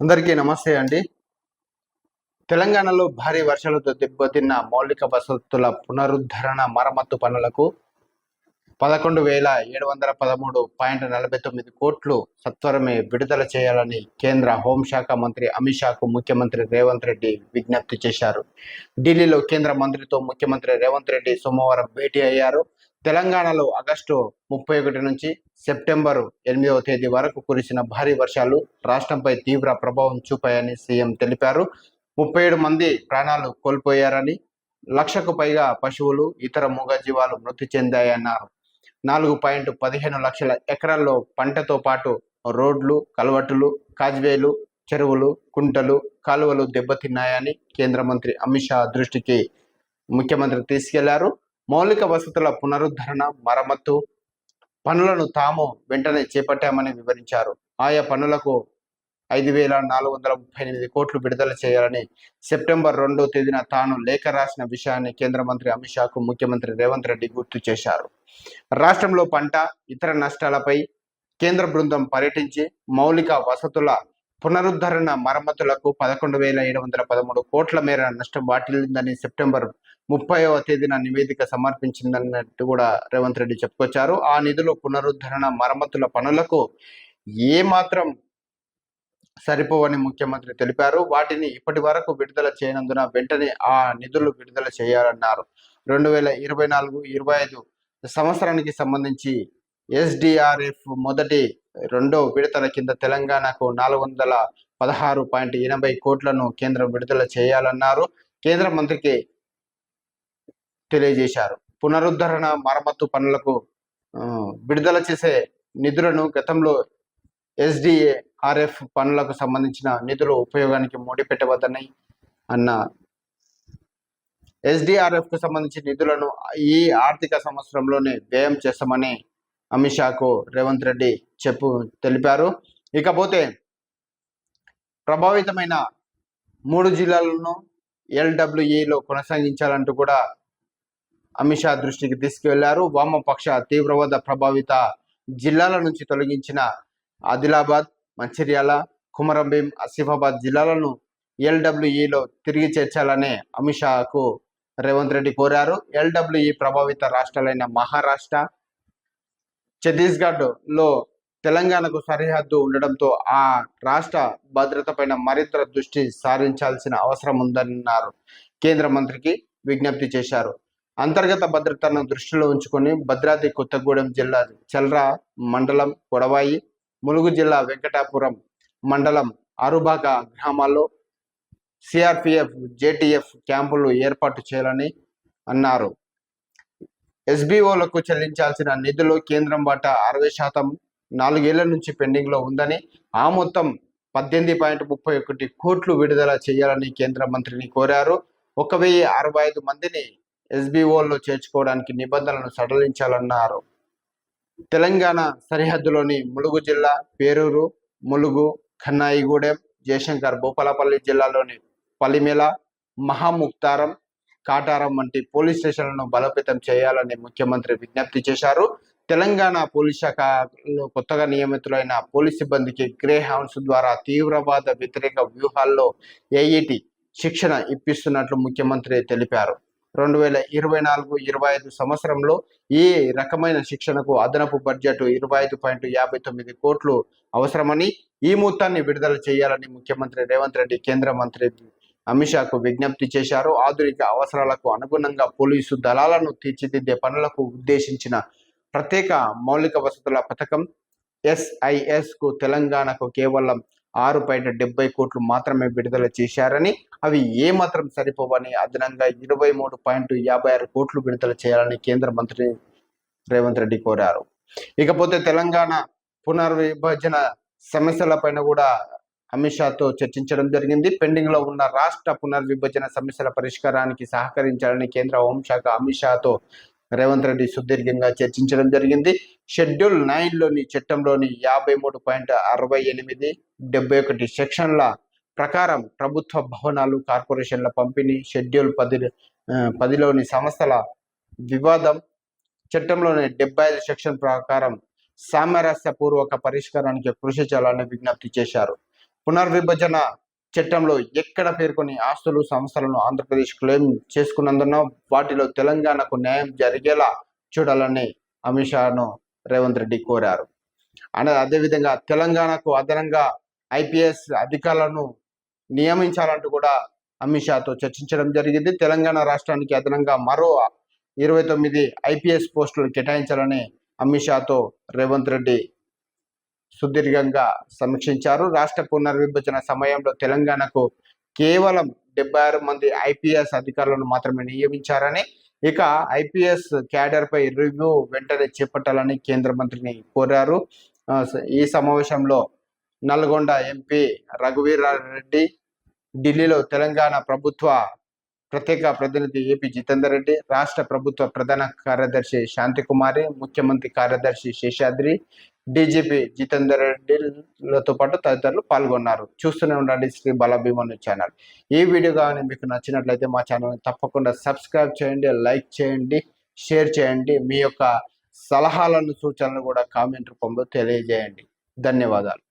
అందరికీ నమస్తే అండి. తెలంగాణలో భారీ వర్షాలతో దెబ్బతిన్న మౌలిక వసతుల పునరుద్ధరణ మరమ్మత్తు పనులకు పదకొండు వేల ఏడు వందల పదమూడు పాయింట్ నలభై తొమ్మిది కోట్లు సత్వరమే విడుదల చేయాలని కేంద్ర హోంశాఖ మంత్రి అమిత్ షాకు ముఖ్యమంత్రి రేవంత్ రెడ్డి విజ్ఞప్తి చేశారు. ఢిల్లీలో కేంద్ర మంత్రితో ముఖ్యమంత్రి రేవంత్ రెడ్డి సోమవారం భేటీ అయ్యారు. తెలంగాణలో ఆగస్టు ముప్పై ఒకటి నుంచి సెప్టెంబర్ ఎనిమిదవ తేదీ వరకు కురిసిన భారీ వర్షాలు రాష్ట్రంపై తీవ్ర ప్రభావం చూపాయని సీఎం తెలిపారు. ముప్పై ఏడు మంది ప్రాణాలు కోల్పోయారని లక్షకు పైగా పశువులు ఇతర మూగజీవాలు మృతి చెందాయన్నారు. నాలుగు పాయింట్ పదిహేను లక్షల ఎకరాల్లో పంటతో పాటు రోడ్లు కలవటులు కాజ్వేలు చెరువులు కుంటలు కాలువలు దెబ్బతిన్నాయని కేంద్ర మంత్రి అమిత్ షా దృష్టికి ముఖ్యమంత్రి తీసుకెళ్ళారు. మౌలిక వసతుల పునరుద్ధరణ మరమ్మతు పనులను తాము వెంటనే చేపట్టామని వివరించారు. ఆయా పనులకు ఐదు వేల నాలుగు వందల ముప్పై ఎనిమిది కోట్లు విడుదల చేయాలని సెప్టెంబర్ రెండో తేదీన తాను లేఖ రాసిన విషయాన్ని కేంద్ర మంత్రి అమిత్ షాకు ముఖ్యమంత్రి రేవంత్ రెడ్డి గుర్తు చేశారు. రాష్ట్రంలో పంట ఇతర నష్టాలపై కేంద్ర బృందం పర్యటించి మౌలిక వసతుల పునరుద్ధరణ మరమ్మతులకు పదకొండు వేల ఏడు వందల పదమూడు కోట్ల మేర నష్టం వాటిల్లిందని సెప్టెంబర్ ముప్పైవ తేదీన నివేదిక సమర్పించిందన్నట్టు కూడా రేవంత్ రెడ్డి చెప్పుకొచ్చారు. ఆ నిధులు పునరుద్ధరణ మరమ్మతుల పనులకు ఏ మాత్రం సరిపోవని ముఖ్యమంత్రి తెలిపారు. వాటిని ఇప్పటి వరకు విడుదల చేయనందున వెంటనే ఆ నిధులు విడుదల చేయాలన్నారు. రెండు వేల ఇరవై నాలుగు ఇరవై ఐదు సంవత్సరానికి సంబంధించి ఎస్డిఆర్ఎఫ్ మొదటి రెండో విడతల కింద తెలంగాణకు నాలుగు వందల పదహారు పాయింట్ ఎనభై కోట్లను కేంద్రం విడుదల చేయాలన్నారు. కేంద్ర మంత్రికి తెలియజేశారు. పునరుద్ధరణ మరమ్మతు పనులకు విడుదల చేసే నిధులను గతంలో ఎస్డిఏ ఆర్ఎఫ్ పనులకు సంబంధించిన నిధులు ఉపయోగానికి ముడిపెట్టవద్దని అన్న ఎస్డిఆర్ఎఫ్కు సంబంధించిన నిధులను ఈ ఆర్థిక సంవత్సరంలోనే వ్యయం చేస్తామని అమిత్ షాకు రేవంత్ రెడ్డి చెప్పు తెలిపారు. ఇకపోతే ప్రభావితమైన మూడు జిల్లాలను ఎల్డబ్ల్యూఈలో కొనసాగించాలంటూ కూడా అమిత్ షా దృష్టికి తీసుకువెళ్ళారు. వామపక్ష తీవ్రవాద ప్రభావిత జిల్లాల నుంచి తొలగించిన ఆదిలాబాద్ మంచిర్యాల కుమరంభీం ఆసిఫాబాద్ జిల్లాలను ఎల్డబ్ల్యూఈలో తిరిగి చేర్చాలని అమిత్ షాకు రేవంత్ రెడ్డి కోరారు. ఎల్డబ్ల్యూఈ ప్రభావిత రాష్ట్రాలైన మహారాష్ట్ర ఛత్తీస్గఢ్లో తెలంగాణకు సరిహద్దు ఉండడంతో ఆ రాష్ట్ర భద్రత పైన మరింత దృష్టి సారించాల్సిన అవసరం ఉందన్నారు. కేంద్ర మంత్రికి విజ్ఞప్తి చేశారు. అంతర్గత భద్రతను దృష్టిలో ఉంచుకొని భద్రాద్రి కొత్తగూడెం జిల్లా చల్రా మండలం కొడవాయి ములుగు జిల్లా వెంకటాపురం మండలం అరుబాక గ్రామాల్లో సిఆర్పిఎఫ్ జేటీఎఫ్ క్యాంపులు ఏర్పాటు చేయాలని అన్నారు. ఎస్బీఓలకు చెల్లించాల్సిన నిధులు కేంద్రం వాటా అరవై శాతం నాలుగేళ్ళ నుంచి పెండింగ్లో ఉందని ఆ మొత్తం పద్దెనిమిది పాయింట్ ముప్పై ఒకటి కోట్లు విడుదల చేయాలని కేంద్ర మంత్రిని కోరారు. ఒక వెయ్యి అరవై ఐదు మందిని ఎస్బీఓల్లో చేర్చుకోవడానికి నిబంధనలను సడలించాలన్నారు. తెలంగాణ సరిహద్దులోని ములుగు జిల్లా పేరూరు ములుగు ఖన్నాయిగూడెం జయశంకర్ భూపాలపల్లి జిల్లాలోని పలిమేల మహాముక్తారం కాటారం వంటి పోలీస్ స్టేషన్లను బలోపేతం చేయాలని ముఖ్యమంత్రి విజ్ఞప్తి చేశారు. తెలంగాణ పోలీస్ శాఖలో కొత్తగా నియమితులైన పోలీస్ సిబ్బందికి గ్రే హౌన్స్ ద్వారా తీవ్రవాద వ్యతిరేక వ్యూహాల్లో ఏఈటి శిక్షణ ఇప్పిస్తున్నట్లు ముఖ్యమంత్రి తెలిపారు. రెండు వేల ఇరవై నాలుగు ఇరవై ఐదు సంవత్సరంలో ఈ రకమైన శిక్షణకు అదనపు బడ్జెట్ ఇరవై ఐదు పాయింట్ యాభై తొమ్మిది కోట్లు అవసరమని ఈ మొత్తాన్ని విడుదల చేయాలని ముఖ్యమంత్రి రేవంత్ రెడ్డి కేంద్ర మంత్రి అమిత్ షాకు విజ్ఞప్తి చేశారు. ఆధునిక అవసరాలకు అనుగుణంగా పోలీసు దళాలను తీర్చిదిద్దే పనులకు ఉద్దేశించిన ప్రత్యేక మౌలిక వసతుల పథకం ఎస్ఐఎస్కు తెలంగాణకు కేవలం ఆరు పాయింట్ డెబ్బై కోట్లు మాత్రమే విడుదల చేశారని అవి ఏమాత్రం సరిపోవని అదనంగా ఇరవై మూడు పాయింట్ యాభై ఆరు కోట్లు విడుదల చేయాలని కేంద్ర మంత్రి రేవంత్ రెడ్డి కోరారు. ఇకపోతే తెలంగాణ పునర్విభజన సమస్యలపైన కూడా అమిత్ షాతో చర్చించడం జరిగింది. పెండింగ్లో ఉన్న రాష్ట్ర పునర్విభజన సమస్యల పరిష్కారానికి సహకరించాలని కేంద్ర హోంశాఖ అమిత్ షాతో రేవంత్ రెడ్డి సుదీర్ఘంగా చర్చించడం జరిగింది. షెడ్యూల్ నైన్లోని చట్టంలోని యాభై మూడు పాయింట్ అరవై ఎనిమిది డెబ్బై ఒకటి సెక్షన్ల ప్రకారం ప్రభుత్వ భవనాలు కార్పొరేషన్ల పంపిణీ షెడ్యూల్ పది పదిలోని సంస్థల వివాదం చట్టంలోని డెబ్బై ఐదు సెక్షన్ ప్రకారం సామరస్య పూర్వక పరిష్కారానికి కృషి చేయాలని విజ్ఞప్తి చేశారు. పునర్విభజన చట్టంలో ఎక్కడ పేర్కొని ఆస్తులు సంస్థలను ఆంధ్రప్రదేశ్ క్లెయిమ్ చేసుకున్నందున వాటిలో తెలంగాణకు న్యాయం జరిగేలా చూడాలని అమిత్ షాను రేవంత్ రెడ్డి కోరారు. అనే అదేవిధంగా తెలంగాణకు అదనంగా ఐపీఎస్ అధికారులను నియమించాలంటూ కూడా అమిత్ షాతో చర్చించడం జరిగింది. తెలంగాణ రాష్ట్రానికి అదనంగా మరో ఇరవై తొమ్మిది ఐపీఎస్ పోస్టులు కేటాయించాలని అమిత్ షాతో రేవంత్ రెడ్డి సుదీర్ఘంగా సమీక్షించారు. రాష్ట్ర పునర్విభజన సమయంలో తెలంగాణకు కేవలం డెబ్బై ఆరు మంది ఐపీఎస్ అధికారులను మాత్రమే నియమించారని ఇక ఐపీఎస్ క్యాడర్ పై రివ్యూ వెంటనే చేపట్టాలని కేంద్ర మంత్రిని కోరారు. ఈ సమావేశంలో నల్గొండ ఎంపీ రఘువీరారెడ్డి ఢిల్లీలో తెలంగాణ ప్రభుత్వ ప్రత్యేక ప్రతినిధి ఏపీ జితేందర్ రెడ్డి రాష్ట్ర ప్రభుత్వ ప్రధాన కార్యదర్శి శాంతికుమారి ముఖ్యమంత్రి కార్యదర్శి శేషాద్రి డీజీపీ జితేందర్ రెడ్డిలతో పాటు తదితరులు పాల్గొన్నారు. చూస్తూనే ఉండండి శ్రీ బలభీమను ఛానల్. ఈ వీడియో కానీ మీకు నచ్చినట్లయితే మా ఛానల్ని తప్పకుండా సబ్స్క్రైబ్ చేయండి లైక్ చేయండి షేర్ చేయండి. మీ యొక్క సలహాలను సూచనలు కూడా కామెంట్ రూపంలో తెలియజేయండి. ధన్యవాదాలు.